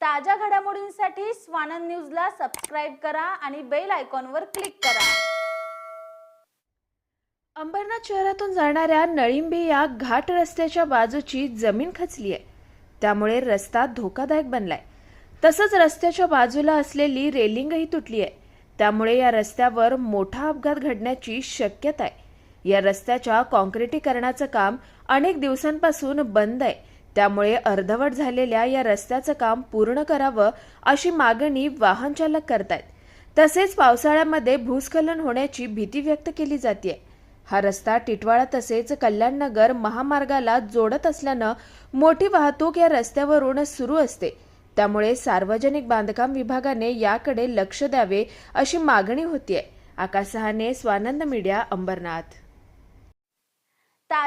ताज्या घडामोडींसाठी स्वानंद न्यूजला सबस्क्राईब करा आणि बेल आयकॉनवर क्लिक करा. अंबरनाथ शहरातून जाणाऱ्या नळिंबी या घाट रस्त्याच्या बाजूची जमीन खचली आहे. त्यामुळे रस्ता धोकादायक बनलाय. तसंच रस्त्याच्या बाजूला असलेली रेलिंगही तुटली आहे. त्यामुळे या रस्त्यावर मोठा अपघात घडण्याची शक्यता आहे. या रस्त्याच्या कॉन्क्रिटीकरणाचं काम अनेक दिवसांपासून बंद आहे. त्यामुळे अर्धवट झालेल्या या रस्त्याचं काम पूर्ण करावं अशी मागणी वाहन चालक करतायत. तसेच पावसाळ्यामध्ये भूस्खलन होण्याची भीती व्यक्त केली जाते हा रस्ता टिटवाळा तसेच कल्याणनगर महामार्गाला जोडत असल्यानं मोठी वाहतूक या रस्त्यावरून सुरू असते. त्यामुळे सार्वजनिक बांधकाम विभागाने याकडे लक्ष द्यावे अशी मागणी होतीये. आकाश सहाने स्वानंद मीडिया अंबरनाथ.